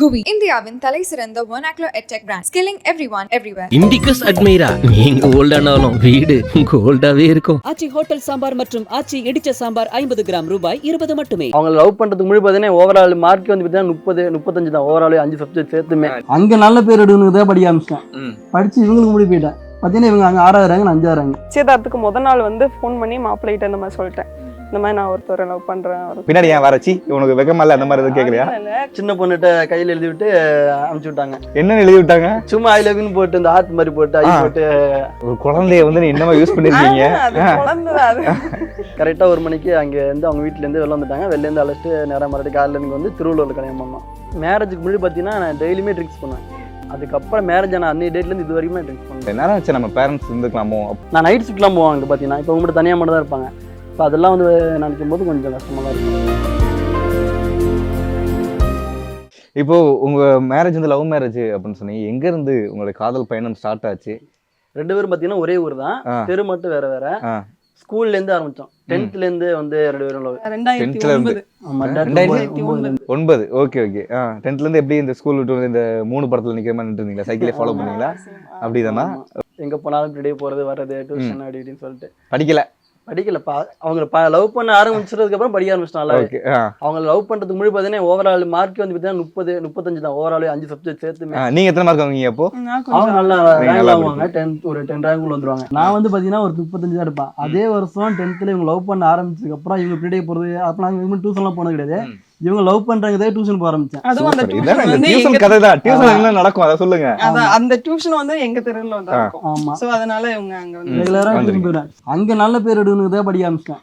குவி. இந்தியாவின் தலை சிறந்த vernacular edtech brand skilling everyone everywhere. Indicus Admira நீங்க ஓல்டானாலும் வீடு கோல்டாவே இருக்கும். ஆச்சி ஹோட்டல் சாம்பார் மற்றும் ஆச்சி இடிச்ச சாம்பார் ஐம்பது கிராம் ரூபாய் இருபது மட்டுமே. அவங்க லவ் பண்றதுக்கு முன்னாடி பார்த்தீங்கன்னா ஓவரால் மார்க் வந்து முப்பது முப்பத்தஞ்சு தான். ஓவரால் அஞ்சு சப்ஜெக்ட் சேர்த்துமே. அங்க நல்ல பேர் எடுக்கணும் தான் படிக்க ஆரம்பிச்சிட்டேன். படிச்சு இவங்களுக்கு முடி போயிட்டேன். பார்த்தீங்கன்னா இவங்க அங்கே ஆறாயிரம் அஞ்சாயிரம் நிச்சயதார்த்துக்கு முத நாள் வந்து ஃபோன் பண்ணி மாப்பிள்ளைகிட்ட இந்த மாதிரி சொல்லிட்டேன். இந்த மாதிரி நான் ஒருத்தரை லவ் பண்றேன் ஒரு பின்னாடி ஏன் வரச்சி? உனக்கு வெக்கமா இல்ல அந்த மாதிரி எதுவும் இல்ல, சின்ன பொண்ணுகிட்ட கையில் எழுதி விட்டு அனுப்பிச்சு விட்டாங்க. என்ன எழுதி விட்டாங்க? சும்மா ஐ லவ்னு போட்டு இந்த ஆர்ட் மாதிரி போட்டு ஐ. போட்டு. ஒரு குழந்தைய வந்து நீ என்னமா யூஸ் பண்ணிருக்கீங்க. கரெக்டாக ஒரு மணிக்கு அங்கே இருந்து அவங்க வீட்டிலேருந்து வெளில வந்துட்டாங்க. வெளிலேருந்து அழைச்சிட்டு நேராக மறுபடியும் காலையில் எனக்கு வந்து திருவள்ளூரில் கல்யாணம் பண்ணோம். மேரேஜுக்கு முன்னாடி பார்த்தீங்கன்னா நான் டெய்லியுமே ட்ரிங்க்ஸ் பண்ணேன் அதுக்கப்புறம் மேரேஜ் ஆன அன்னைய டேட்லேருந்து இது வரைக்குமே ட்ரிங்க்ஸ் பண்ணேன் நேரம் வச்சு நம்ம பேரண்ட்ஸ் இருந்துக்கலாமோ? நான் நைட் ஷிஃப்ட்லாம் போவாங்க அங்கே பார்த்தீங்கன்னா இப்போ மட்டும் தனியாக மட்டும் தான் இருப்பாங்க. இப்போ அதெல்லாம் வந்து நினைக்கும் போது கொஞ்சம் கஷ்டமாக தான் இருக்கும். இப்போ உங்க மேரேஜ் வந்து லவ் மேரேஜ் அப்படின்னு சொன்னீங்க. எங்க இருந்து உங்களுடைய காதல் பயணம் ஸ்டார்ட் ஆச்சு? ரெண்டு பேரும் பார்த்தீங்கன்னா ஒரே ஊர் தான். தெரு மட்டும் வேற வேற. ஆ. ஸ்கூல்லேருந்து ஆரம்பித்தோம் டென்த்லேருந்து வந்து ரெண்டு பேரும். ரெண்டாயிரத்தி டென்த்ல இருந்து. ஒன்பது. ஓகே ஓகே ஆ டென்த்ல இருந்து எப்படி இந்த ஸ்கூல் விட்டு வந்து இந்த மூணு படத்துல நிக்கிற மாதிரி நின்று இருந்தீங்களா? சைக்கிளே ஃபாலோ பண்ணீங்களா? அப்படிதானா? எங்கே போனாலும் இப்படியே போகிறது வர்றது டியூஷன் அப்படி இப்படின்னு சொல்லிட்டு. படிக்கல. படிக்கலப்பா. அவங்க லவ் பண்ண ஆரம்பிச்சதுக்கு அப்புறம் படிக்க ஆரம்பிச்சிட்டாங்களா ஓகே அவங்க லவ் பண்றதுக்கு முன்னாடி பார்த்தீங்கன்னா ஓவரால் மார்க் வந்து பார்த்தீங்கன்னா முப்பது முப்பத்தஞ்சு தான். ஓவரால் அஞ்சு சப்ஜெக்ட் சேர்த்துமே. நீங்க எத்தனை மார்க் வாங்குவீங்க அப்போ? நான் அவங்க நல்லா நீங்க ரேங்க் நல்லா வாங்குவாங்க. டென்த் ஒரு டென் ரேங்க் வந்துருவாங்க. நான் வந்து பார்த்தீங்கன்னா ஒரு முப்பத்தஞ்சு தான் இருப்பேன் அதே வருஷம் டென்த்தில் இவங்க லவ் பண்ண ஆரம்பிச்சதுக்கு அப்புறம் இவங்க பின்னாடியே போகிறது அப்போ நாங்கள் இவங்க டியூஷன்லாம் போனது கிடையாது. இவங்க லவ் பண்றதே டியூஷன் போக ஆரம்பிச்சேன். அதுவும் அந்த. டியூஷன் வந்து டியூஷன் எங்க கதை தான். டியூஷன் என்ன நடக்கும்? அதை சொல்லுங்க. அதான் அந்த டியூஷன் வந்து எங்க தெருவில் வந்து. இருக்கும். ஆமா. சோ அதனால இவங்க அங்க வந்து வந்துருங்க. டியூஷன் போயிட்டேன் அங்கே நல்ல பேர் எடுக்கணும் தான் படிக்க ஆரம்பிச்சிட்டேன்.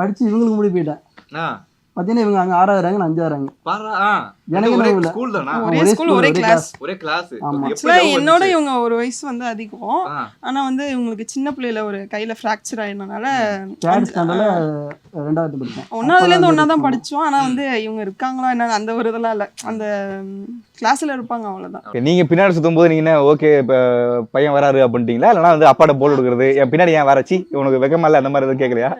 படிச்சு இவங்களுக்கு முடி போயிட்டேன். பார்த்தீங்கன்னா இவங்க அங்கே ஆறாயிரம் நான் அஞ்சாயிரம் எனக்கு என்ன இல்லை. ஸ்கூல் தானா? ஒரே ஸ்கூல் ஒரே கிளாஸ் ஒரே கிளாஸ் ஆமா. ஆக்சுவலா என்னோட இவங்க ஒரு வயசு வந்து அதிகம். ஆனா வந்து இவங்களுக்கு சின்ன பிள்ளையில ஒரு கையில ஃப்ராக்சர் படித்தேன் ஒன்னாவதுல இருந்து ஒன்னா தான் படிச்சோம். ஆனா வந்து இவங்க இருக்காங்களா என்ன அந்த ஒரு இதெல்லாம் இல்ல. அந்த கிளாஸ்ல இருப்பாங்க அவ்வளவுதான். நீங்க பின்னாடி சுத்தும் போது நீங்க என்ன ஓகே பையன் வராரு அப்படின்ட்டீங்களா? இல்லைன்னா வந்து அப்பாட்ட போல் கொடுக்குறது. என் பின்னாடி ஏன் வரச்சி? உனக்கு வெக்கமா இல்ல? அந்த மாதிரி எதுவும் கேக்குறியா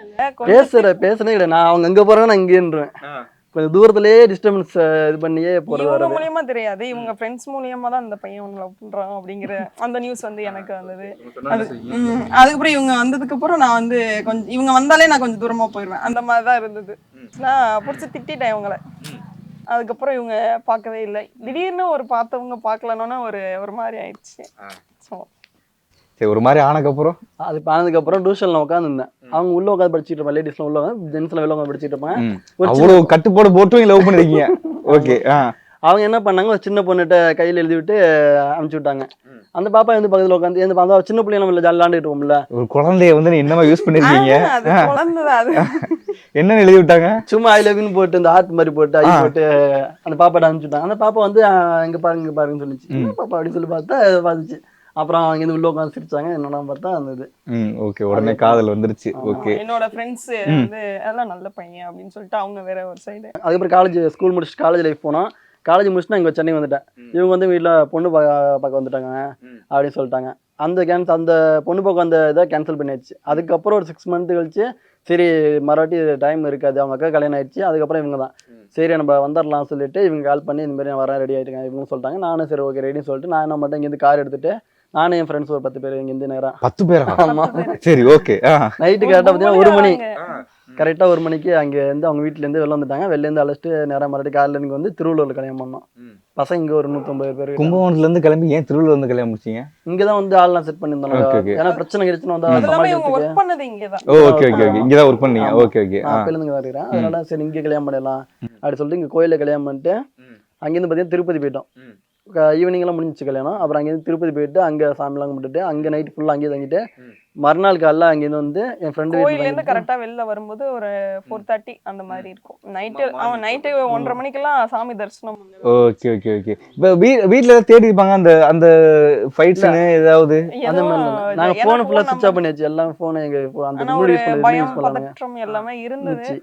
பேசுற பேசுனே கிடையாது நான் அவங்க அங்கே போகிறேன் நான் இங்கேன்றேன் கொஞ்சம் தூரத்துலேயே டிஸ்டர்பன்ஸ் இது பண்ணியே வர்றது. மூலியமா தெரியாது. இவங்க ஃப்ரெண்ட்ஸ் மூலியமா தான் அந்த பையன் உங்களை லவ் பண்றான் அப்படிங்கிற அந்த நியூஸ் வந்து எனக்கு வந்தது. அதுக்கப்புறம் இவங்க வந்ததுக்கு அப்புறம் நான் வந்து கொஞ்சம் இவங்க வந்தாலே நான் கொஞ்சம் தூரமா போயிடுவேன் அந்த மாதிரி தான் இருந்தது. நான் பிடிச்சி திட்டிட்டேன் இவங்கள. அதுக்கப்புறம் இவங்க பார்க்கவே இல்லை. திடீர்னு ஒரு பார்த்தவங்க பார்க்கலன்னா ஒரு ஒரு மாதிரி ஆயிடுச்சு. ஸோ சரி ஒரு மாதிரி ஆனக்கப்புறம் அது ஆனதுக்கப்புறம் டியூஷனில் உட்காந்துருந்தேன் அவங்க உள்ள உட்காந்து படிச்சுட்டு இருப்பாங்க லேடிஸ்லாம் உள்ள ஜென்ஸ்லாம் வெளில உட்காந்து படிச்சுட்டு சின்ன- அவ்வளவு கட்டுப்பாடு போட்டு லவ் பண்ணிருக்கீங்க. ஓகே அவங்க என்ன பண்ணாங்க ஒரு சின்ன பொண்ணுகிட்ட கையில் எழுதி விட்டு அனுப்பிச்சு விட்டாங்க. அந்த பாப்பா வந்து பக்கத்தில் உட்காந்து இந்த அந்த சின்ன பிள்ளைங்க நம்ம ஜாலியாக விளாண்டுட்டு இருப்போம்ல. ஒரு குழந்தைய வந்து நீ என்னமா யூஸ் பண்ணிருக்கீங்க? அது குழந்தைதான் அது. என்ன எழுதி விட்டாங்க? சும்மா ஐ லவ்னு போட்டு இந்த ஆர்ட் மாதிரி போட்டு ஐ. போட்டு அந்த பாப்பாட்ட அனுப்பிச்சு விட்டாங்க. அந்த பாப்பா வந்து "ஆ, இங்க பாருங்க இங்க பாருங்கன்னு சொல்லிச்சு. பாப்பா அப்படின்னு சொல்லி பார்த்தா பார்த்துச்சு. அப்புறம் அவங்க இருந்து உள்ள உட்காந்து சிரிச்சாங்க. என்னன்னா பார்த்தா அந்த இது ம் ஓகே உடனே காதல் வந்துருச்சு. ஓகே என்னோட ஃப்ரெண்ட்ஸ் வந்து அதெல்லாம் நல்ல பையன் அப்படின்னு சொல்லிட்டு அவங்க வேற ஒரு சைடு அதுக்கப்புறம் காலேஜ் ஸ்கூல் முடிச்சுட்டு காலேஜ் லைஃப் போனோம் காலேஜ் முடிச்சுட்டு நான் இங்கே சென்னை வந்துட்டேன். இவங்க வந்து வீட்டில் பொண்ணு பார்க்க பார்க்க வந்துட்டாங்க. அப்படின்னு சொல்லிட்டாங்க. அந்த கேன்சல் அந்த பொண்ணு பார்க்க அந்த இதை கேன்சல் பண்ணியாச்சு. அதுக்கப்புறம் ஒரு சிக்ஸ் மந்த் கழிச்சு சரி மறுவாட்டி டைம் இருக்காது. அவங்க அக்கா கல்யாணம் ஆயிடுச்சு. அதுக்கப்புறம் இவங்க தான். சரி நம்ம வந்துடலாம் சொல்லிட்டு இவங்க கால் பண்ணி இந்த மாதிரி நான் வரேன் ரெடி ஆகிட்டுங்க இவங்க சொல்லிட்டாங்க. நானும் சரி ஓகே ரெடின்னு சொல்லிட்டு நான் என்ன மட்டும் இங்கேருந்து கார் எடுத்துட்டு நானும் என் ஃப்ரெண்ட்ஸ் ஒரு பத்து பேர் இங்கேருந்து நேரம் பத்து பேரா? ஆமா. சரி ஓகே நைட்டு கரெக்டாக பார்த்தீங்கன்னா ஒரு மணி. கரெக்டாக ஒரு மணிக்கு அங்கே இருந்து அவங்க வீட்டிலேருந்து வெளில வந்துட்டாங்க. வெளிலேருந்து அழைச்சிட்டு நேரம் மறுபடியும் காலையில் இங்கே வந்து திருவள்ளூரில் கல்யாணம் பண்ணோம். பசங்க இங்கே ஒரு நூற்றம்பது பேர் கும்பகோணத்துல இருந்து கிளம்பி ஏன் திருவள்ளூர் வந்து கல்யாணம் முடிச்சீங்க? இங்கே தான் வந்து ஆள்லாம் செட் okay. ஏன்னா பிரச்சனை கிடைச்சுன்னு வந்தா ஓகே ஓகே ஓகே இங்க தான் ஒர்க் பண்ணீங்க. ஓகே ஓகே அப்பையில இருந்து இருக்கிறேன். அதனால சரி இங்கே கல்யாணம் பண்ணிடலாம். அப்படி சொல்லிட்டு இங்கே கோயிலில் கல்யாணம் பண்ணிட்டு அங்கேருந்து பார்த்தீங்கன்னா திருப்பதி போயிட்டோம். ஈவினிங் எல்லாம் முடிஞ்சிச்சு கல்யாணம். அப்புறம் அங்கேருந்து திருப்பதி போயிட்டு அங்கே சாமிலாம் கும்பிட்டுட்டு அங்கே நைட் ஃபுல்லாக அங்கேயே தங்கிட்டு மறுநாள் காலைல அங்கேருந்து வந்து என் ஃப்ரெண்டு கோயில்ல இருந்து கரெக்டா வெளில வரும்போது ஒரு ஃபோர் தேர்ட்டி அந்த மாதிரி இருக்கும். நைட்டு அவன் நைட்டு ஒன்றரை மணிக்கெல்லாம் சாமி தரிசனம். Okay okay okay. இப்போ வீ வீட்ல ஏதாவது தேடி இருப்பாங்க? அந்த அந்த ஃபைட்ஸ்னு ஏதாவது? அந்த மாதிரி. நாங்கள் ஃபோனை ஃபுல்லாக phone சுவிச் ஆஃப் பண்ணியாச்சு. எல்லாம் ஃபோனை எங்கள் அந்த முன்னாடி யூஸ் பண்ணி எல்லாமே இருந்தது. இருந்துச்சு.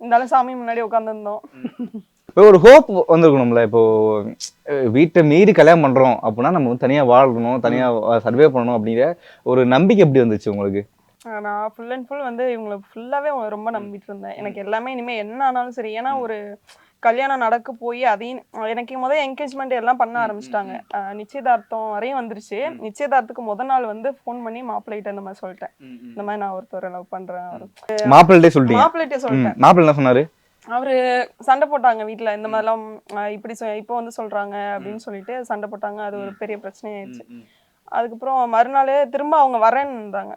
இருந்தாலும் சாமி முன்னாடி உட்காந்துருந்தோம் இப்போ ஒரு ஹோப் வந்திருக்கணும்ல. இப்போ வீட்டை மீறி கல்யாணம் பண்றோம் அப்படின்னா நம்ம வந்து தனியா வாழணும் தனியா சர்வே பண்ணணும் அப்படிங்கிற ஒரு நம்பிக்கை எப்படி வந்துச்சு உங்களுக்கு? நான் ஃபுல் அண்ட் ஃபுல் வந்து இவங்களை ஃபுல்லாவே ரொம்ப நம்பிட்டு இருந்தேன். எனக்கு எல்லாமே இனிமே என்ன ஆனாலும் சரி. ஏன்னா ஒரு கல்யாணம் நடக்க போய் அதையும் எனக்கு முதல் என்கேஜ்மெண்ட் எல்லாம் பண்ண ஆரம்பிச்சிட்டாங்க. நிச்சயதார்த்தம் வரையும் வந்துருச்சு. நிச்சயதார்த்தத்துக்கு முத நாள் வந்து ஃபோன் பண்ணி மாப்பிள்ளைகிட்ட இந்த மாதிரி சொல்லிட்டேன். இந்த மாதிரி நான் ஒருத்தரை லவ் அவரு- மாப்பிள்ளைட்டே சொல்லிட்டீங்க? மாப்பிள்ளைகிட்ட சொல்லிட்டேன். மாப்பிள்ளை என்ன சொன்னாரு? அவரு சண்டை போட்டாங்க வீட்ல. இந்த மாதிரிலாம் இப்படி சொ- இப்போ வந்து சொல்றாங்க அப்படின்னு சொல்லிட்டு சண்டை போட்டாங்க. அது ஒரு பெரிய பிரச்சனையாயிடுச்சு. அதுக்கப்புறம் மறுநாள் திரும்ப அவங்க வரேன்னுறாங்க.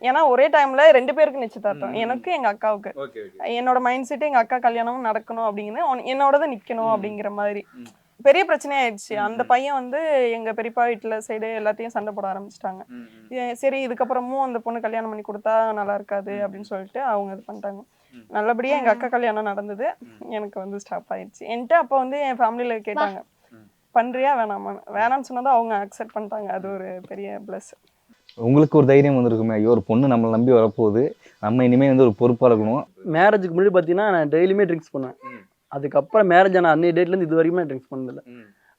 ஏன்னா ஒரே டைம்ல ரெண்டு பேருக்கு நிச்சயதார்த்தம். எனக்கு எங்க அக்காவுக்கு. என்னோட மைண்ட் செட் எங்க அக்கா கல்யாணமும் நடக்கணும் அப்படிங்கிறது உன்- என்னோடதான் நிக்கணும் அப்படிங்கிற மாதிரி. பெரிய பிரச்சனையாயிடுச்சு. அந்த பையன் வந்து எங்க பெரியப்பா வீட்டுல சைடு எல்லாத்தையும் சண்டை போட ஆரம்பிச்சிட்டாங்க. சரி இதுக்கப்புறமும் அந்த பொண்ணு கல்யாணம் பண்ணி கொடுத்தா நல்லா இருக்காது அப்படின்னு சொல்லிட்டு அவங்க இது பண்ணிட்டாங்க. நல்லபடியா எங்க அக்கா கல்யாணம் நடந்தது. எனக்கு வந்து ஸ்டாப் ஆயிடுச்சு. என்கிட்ட அப்ப வந்து என் ஃபேமிலியில கேட்டாங்க பண்றியா? வேணாமா? வேணாம்னு சொன்னதும் அவங்க அக்செப்ட் பண்ணிட்டாங்க. அது ஒரு பெரிய பிளஸ் உங்களுக்கு ஒரு தைரியம் வந்திருக்குமே ஐயோ ஒரு பொண்ணு நம்மளை நம்பி வரப்போகுது. நம்ம இனிமே வந்து ஒரு பொறுப்பா இருக்கணும். மேரேஜுக்கு முன்னாடி பார்த்தீங்கன்னா நான் டெய்லியுமே ட்ரிங்க்ஸ் பண்ணுவேன் அதுக்கப்புறம் மேரேஜ் ஆன அன்னைய டேட்லேருந்து இது வரைக்குமே ட்ரிங்க்ஸ் பண்ணதில்லை.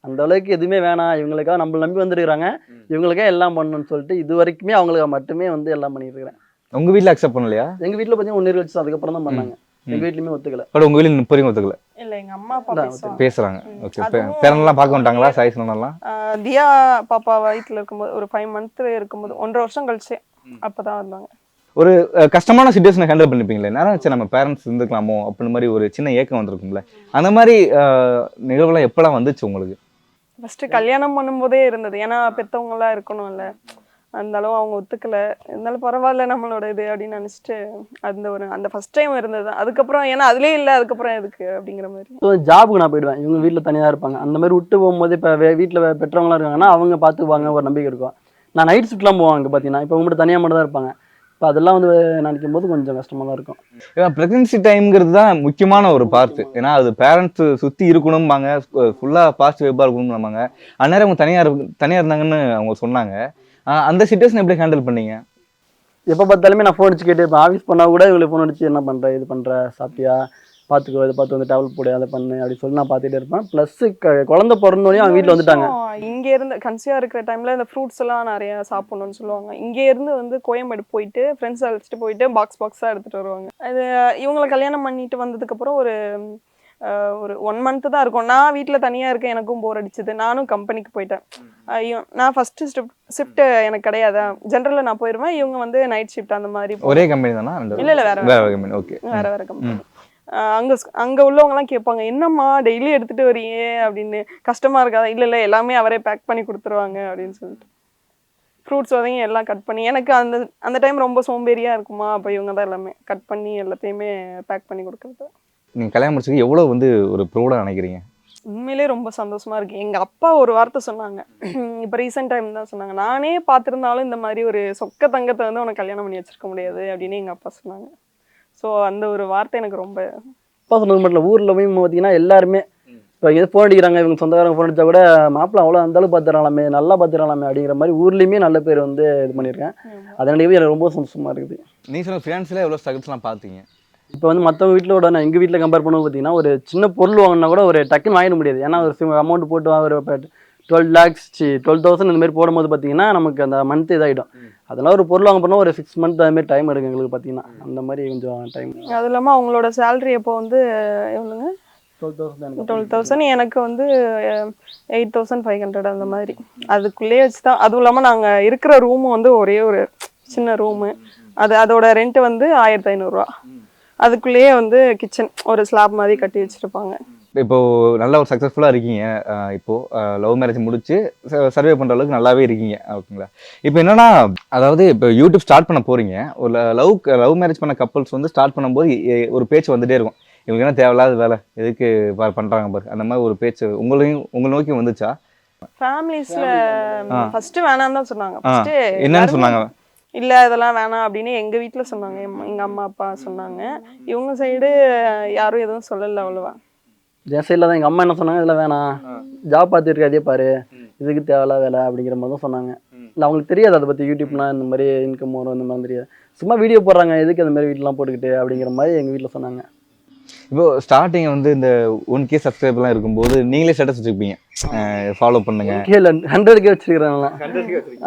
அந்த அளவுக்கு எதுவுமே வேணாம். இவங்களுக்காக நம்மள நம்பி வந்துருக்காங்க இவங்களுக்கே எல்லாம் பண்ணணும்னு சொல்லிட்டு இது வரைக்குமே அவங்களுக்கு மட்டுமே வந்து எல்லாம் பண்ணிட்டு இருக்கிறேன் உங்க வீட்ல அக்செப்ட் பண்ணலையா? எங்க வீட்டில் பார்த்தீங்கன்னா ஒன்று கழிச்சு அதுக்கப்புறம் தான் பண்ணாங்க. எங்க வீட்லயுமே ஒத்துக்கல. பட் உங்க வீட்ல முப்பது ஒத்துக்கல. இல்ல எங்க அம்மா அப்பா பேசுறாங்க. ஓகே பேரன்லாம் பார்க்க வந்துட்டாங்களா சாய் சொன்னலாம் ஆஹ் தியா பாப்பா வயித்துல இருக்கும்போது ஒரு ஃபைவ் மந்த் இருக்கும்போது ஒன்றரை வருஷம் கழிச்சு அப்பதான் வந்தாங்க. ஒரு கஷ்டமான சுச்சுவேஷனை ஹேண்டில் பண்ணிப்பீங்களே? நேரம் சரி நம்ம பேரண்ட்ஸ் இருந்துக்கலாமோ? அப்படின்னு மாதிரி ஒரு சின்ன ஏக்கம் வந்திருக்கும்ல. அந்த மாதிரி நிகழ்வுலாம் எப்பெல்லாம் வந்துச்சு உங்களுக்கு? ஃபர்ஸ்ட் கல்யாணம் பண்ணும்போதே இருந்தது. ஏன்னா பெத்தவங்க எல்லாம் இருக்கணும்ல. அந்த அளவு அவங்க ஒத்துக்கல. இருந்தாலும் பரவாயில்ல நம்மளோட இது அப்படின்னு நினைச்சிட்டு அந்த ஒரு அந்த ஃபர்ஸ்ட் டைம் இருந்தது. அதுக்கப்புறம் ஏன்னா அதுலயே இல்ல அதுக்கப்புறம் எதுக்கு? அப்படிங்கிற மாதிரி. ஸோ ஜாபுக்கு நான் போயிடுவேன். இவங்க வீட்டில் தனியாக இருப்பாங்க. அந்த மாதிரி விட்டு போகும்போது இப்போ வீட்டில் பெற்றவங்களாம் இருக்காங்கன்னா அவங்க பார்த்துக்குவாங்க ஒரு நம்பிக்கை இருக்கும். நான் நைட் ஷிஃப்ட்லாம் போவாங்க பார்த்தீங்கன்னா இப்போ மட்டும் தனியாக மட்டும் தான் இருப்பாங்க. இப்போ அதெல்லாம் வந்து நினைக்கும் போது கொஞ்சம் கஷ்டமாக தான் இருக்கும். ஏன்னா ப்ரெக்னன்சி டைம்ங்கிறது தான் முக்கியமான ஒரு பார்ட் ஏன்னா அது பேரண்ட்ஸ் சுற்றி இருக்கணும்பாங்க ஃபுல்லாக பாசிட்டிவ் வைப்பாக இருக்கணும்பாங்க. அந்நேரம் அவங்க தனியாக தனியாக இருந்தாங்கன்னு அவங்க சொன்னாங்க. அந்த சுச்சுவேஷன் எப்படி ஹேண்டில் பண்ணீங்க? எப்போ பார்த்தாலுமே நான் ஃபோன் அடிச்சு கேட்டு இப்போ ஆஃபீஸ் பண்ணால் கூட இவங்களுக்கு ஃபோன் அடிச்சு என்ன பண்ணுற இது பண்ணுற சாப்பிட்டியா? பார்த்துக்கோ இதை பார்த்து வந்து டேவல் போடு அதை பண்ணு அப்படி சொல்லி நான் பார்த்துட்டே இருப்பேன். ப்ளஸ் குழந்தை பிறந்தோடனே அவங்க வீட்டில் வந்துட்டாங்க. இங்க இருந்து கன்சியா இருக்கிற டைம்ல இந்த ஃப்ரூட்ஸ் எல்லாம் நிறைய சாப்பிடணும்னு சொல்லுவாங்க. இங்க இருந்து வந்து கோயம்பேடு போயிட்டு ஃப்ரெண்ட்ஸ் அழைச்சிட்டு போயிட்டு பாக்ஸ் பாக்ஸா எடுத்துட்டு வருவாங்க. அது இவங்களை கல்யாணம் பண்ணிட்டு வந்ததுக்கு அப்புறம் ஒரு ஒரு ஒன் மந்த் தான் இருக்கும். நான் வீட்டில் தனியாக இருக்கேன் எனக்கும் போர் அடிச்சது. நானும் கம்பெனிக்கு போயிட்டேன். ஐயோ நான் ஃபர்ஸ்ட் ஷிஃப்ட் ஷிஃப்ட் எனக்கு கிடையாது. ஜென்ரலில் நான் போயிடுவேன் இவங்க வந்து நைட் ஷிஃப்ட் அந்த மாதிரி ஒரே கம்பெனி தானா? ரெண்டு இல்ல, இல்ல, வேற வேற. கம்பெனி ஓகே வேற வேற கம்பெனி அங்க அங்க உள்ளவங்க எல்லாம் கேட்பாங்க என்னம்மா டெய்லி எடுத்துட்டு வரியே அப்படின்னு. கஷ்டமா இருக்காதா. இல்ல இல்ல எல்லாமே அவரே பேக் பண்ணி கொடுத்துருவாங்க அப்படின்னு சொல்லிட்டு. ஃப்ரூட்ஸ் வதையும் எல்லாம் கட் பண்ணி எனக்கு அந்த அந்த டைம் ரொம்ப சோம்பேறியா இருக்குமா? அப்ப இவங்க தான் எல்லாமே கட் பண்ணி எல்லாத்தையுமே பேக் பண்ணி கொடுக்குறது. நீங்கள் கல்யாணம் முடிச்சதுக்கு எவ்வளோ வந்து ஒரு ப்ரௌடாக நினைக்கிறீங்க? உண்மையிலே ரொம்ப சந்தோஷமா இருக்கு. எங்க அப்பா ஒரு வார்த்தை சொன்னாங்க. இப்ப ரீசெண்ட் டைம் தான் சொன்னாங்க. நானே பார்த்திருந்தாலும் இந்த மாதிரி ஒரு சொக்க தங்கத்தை வந்து உனக்கு கல்யாணம் பண்ணி வச்சிருக்க முடியாது அப்படின்னு எங்க அப்பா சொன்னாங்க. ஸோ அந்த ஒரு வார்த்தை எனக்கு ரொம்ப அப்பா சொன்னது மட்டும் இல்லை ஊரில் போய் பார்த்தீங்கன்னா எல்லாருமே இப்போ எது ஃபோன் அடிக்கிறாங்க இவங்க சொந்தக்காரங்க ஃபோன் அடிச்சா கூட மாப்பிள்ள அவ்வளோ அந்த அளவுக்கு பார்த்துடலாமே நல்லா பார்த்துடலாமே அப்படிங்கிற மாதிரி ஊர்லேயுமே நல்ல பேர் வந்து இது பண்ணியிருக்கேன். அதனாலேயே எனக்கு ரொம்ப சந்தோஷமா இருக்குது. நீ சொன்ன ஃபினான்ஸில் எவ்வளோ ஸ்ட்ரகிள்ஸ்லாம் பார்த்தீங்க இப்போ வந்து மற்றவங்க வீட்டிலோட நான் எங்கள் வீட்டில் கம்பேர் பண்ணும்போது பார்த்தீங்கன்னா ஒரு சின்ன பொருள் வாங்கினா கூட ஒரு டக்குன்னு வாங்கிட முடியாது. ஏன்னா ஒரு அமௌண்ட் போட்டு வாங்குற இப்போ டுவெல் லேக்ஸ் டுவெல் தௌசண்ட் இந்த மாதிரி போடும்போது பார்த்தீங்கன்னா நமக்கு அந்த மந்த் இதாகிடும் அதெல்லாம் ஒரு பொருள் வாங்க போனால் ஒரு சிக்ஸ் மந்த் அது மாதிரி டைம் எடுக்கும் எங்களுக்கு பார்த்தீங்கன்னா. அந்த மாதிரி கொஞ்சம் டைம் அது இல்லாம அவங்களோட சேலரி அப்போ வந்து எவ்வளோங்க? டுவெல் தௌசண்ட் டுவெல் தௌசண்ட் எனக்கு வந்து எயிட் தௌசண்ட் ஃபைவ் ஹண்ட்ரட் அந்த மாதிரி. அதுக்குள்ளேயே வச்சு தான் அதுவும் இல்லாமல் நாங்கள் இருக்கிற ரூமும் வந்து ஒரே ஒரு சின்ன ரூமு அது அதோட ரெண்ட் வந்து ஆயிரத்தி ஐநூறுரூவா அதுக்குள்ளேயே வந்து கிச்சன் ஒரு ஸ்லாப் மாதிரி கட்டி வச்சிருப்பாங்க. இப்போ நல்ல ஒரு சக்ஸஸ்ஃபுல்லாக இருக்கீங்க. இப்போ லவ் மேரேஜ் முடிச்சு சர்வே பண்ணுற அளவுக்கு நல்லாவே இருக்கீங்க. ஓகேங்களா? இப்போ என்னன்னா அதாவது இப்போ யூடியூப் ஸ்டார்ட் பண்ண போறீங்க. ஒரு லவ் லவ் மேரேஜ் பண்ண கப்பல்ஸ் வந்து ஸ்டார்ட் பண்ணும்போது ஒரு பேச்சு வந்துட்டே இருக்கும். இவங்க என்ன தேவையில்லாத வேலை? எதுக்கு பா- பண்றாங்க பாரு. அந்த மாதிரி ஒரு பேச்சு உங்களையும் உங்களை நோக்கி வந்துச்சா? ஃபேமிலிஸ்ல. ஃபர்ஸ்ட் வேணாம்னு தான் சொன்னாங்க. ஆ, ஃபர்ஸ்ட் என்னன்னு சொன்னாங்க? இல்ல இதெல்லாம் வேணாம் அப்படின்னு எங்க வீட்ல சொன்னாங்க. எங்க அம்மா அப்பா சொன்னாங்க. இவங்க சைடு யாரும் எதுவும் சொல்லல அவ்வளவா. என் சைடில் தான் எங்கள் அம்மா என்ன சொன்னாங்க? இதில் வேணாம். ஜாப் பார்த்துருக்க அதே பாரு. இதுக்கு தேவையில்ல வேலை அப்படிங்கிற மாதிரி தான் சொன்னாங்க. இல்லை அவங்களுக்கு தெரியாது அதை பற்றி யூடியூப்லாம் இந்த மாதிரி இன்கம் வரும் இந்த மாதிரி. தெரியாது சும்மா வீடியோ போடுறாங்க எதுக்கு அந்த மாதிரி வீட்டிலாம் போட்டுக்கிட்டு? அப்படிங்கிற மாதிரி எங்கள் வீட்டில் சொன்னாங்க. இப்போ ஸ்டார்டிங் வந்து இந்த ஒன் கே சப்ஸ்கிரைபர்லாம் இருக்கும்போது நீங்களே ஸ்டேட்டஸ் வச்சுருப்பீங்க. ஃபாலோ பண்ணுங்க. கேல ஹண்ட்ரட்கே வச்சிருக்கிறேன்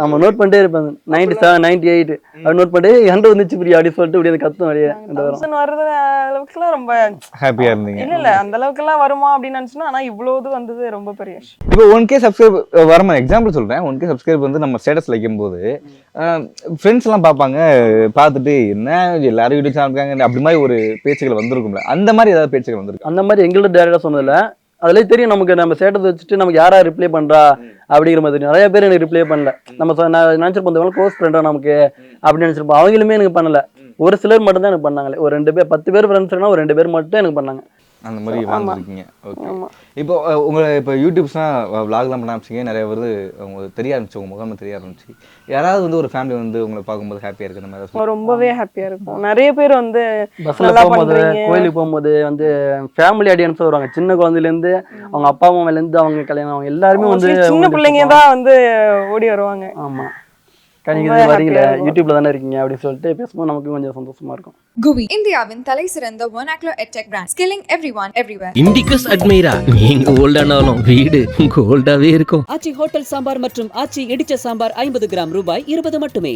ஆமா நோட் பண்ணிட்டே இருப்பேன். நைன்டி செவன் நைன்டி எயிட் அப்படி நோட் பண்ணிட்டு ஹண்ட்ரட் வந்துச்சு பிரியா அப்படின்னு சொல்லிட்டு இப்படி அந்த கத்தும் அப்படியே இந்த வரும். வர்றது அளவுக்குலாம் ரொம்ப ஹாப்பியா இருந்தீங்க. இல்ல இல்ல அந்த அளவுக்குலாம் வருமா அப்படின்னு நினைச்சுன்னா ஆனா இவ்வளவு இது வந்தது ரொம்ப பெரிய விஷயம். இப்போ ஒன் கே சப்ஸ்கிரைப் வரமா? எக்ஸாம்பிள் சொல்றேன். ஒன் கே சப்ஸ்கிரைப் வந்து நம்ம ஸ்டேட்டஸ் வைக்கும்போது ஃப்ரெண்ட்ஸ் எல்லாம் பார்ப்பாங்க. பார்த்துட்டு என்ன எல்லாரும் யூடியூப் சேனல் இருக்காங்க அப்படி மாதிரி ஒரு பேச்சுகள் வந்திருக்கும்ல. அந்த மாதிரி ஏதாவது பேச்சுகள் வந்திருக்கு? அந்த மாதிரி எங்கள்ட்ட டேரக்டா சொன்னதில்ல. அதுலயே தெரியும் நமக்கு நம்ம சேட்டத்தை வச்சுட்டு நமக்கு யாரா ரிப்ளை பண்றா அப்படிங்கிற மாதிரி. நிறைய பேர் எனக்கு ரிப்ளை பண்ணல. நம்ம சொ- நினைச்சிருப்போம் இந்த க்ளோஸ் ஃப்ரெண்டா நமக்கு அப்படின்னு நினைச்சிருப்போம். அவங்களுமே எனக்கு பண்ணல. ஒரு சிலர் மட்டும் தான் எனக்கு பண்ணாங்களே. ஒரு ரெண்டு பேர் பத்து பேர் ஃப்ரெண்ட்ஸ்னா ஒரு ரெண்டு பேர் மட்டும் எனக்கு பண்ணாங்க. அந்த மாதிரி வாழ்ந்துருக்கீங்க. ஓகே ஆமா. இப்போ உங்களை இப்போ யூடியூப்ஸ்லாம் விளாக்லாம் பண்ண ஆரம்பிச்சிங்க. நிறைய வருது உங்களுக்கு தெரிய ஆரம்பிச்சு உங்க முகம் தெரிய ஆரம்பிச்சு. யாராவது வந்து ஒரு ஃபேமிலி வந்து உங்களை பார்க்கும்போது ஹாப்பியாக இருக்கு அந்த மாதிரி ரொம்பவே ஹாப்பியா இருக்கும். நிறைய பேர் வந்து பஸ்ல நல்லா போகும்போது. கோயிலுக்கு போகும்போது வந்து ஃபேமிலி ஆடியன்ஸ் வருவாங்க. சின்ன குழந்தையில இருந்து அவங்க அப்பா அம்மால இருந்து அவங்க கல்யாணம் அவங்க எல்லாருமே வந்து சின்ன பிள்ளைங்க தான் வந்து ஓடி வருவாங்க. ஆமா. ரொம்ப கணிக்கு இருக்கும். யூடியூப்ல தானே இருக்கீங்க அப்படின்னு சொல்லிட்டு பேசும்போது நமக்கு கொஞ்சம் சந்தோஷமா இருக்கும். GUI இந்தியாவின் தலை சிறந்த vernacular edtech brand skilling everyone everywhere. Indicus Admira நீங்க ஓல்டானாலும் வீடு கோல்டாவே இருக்கும். ஆச்சி ஹோட்டல் சாம்பார் மற்றும் ஆச்சி இடிச்ச சாம்பார் ஐம்பது கிராம் ரூபாய் இருபது மட்டுமே.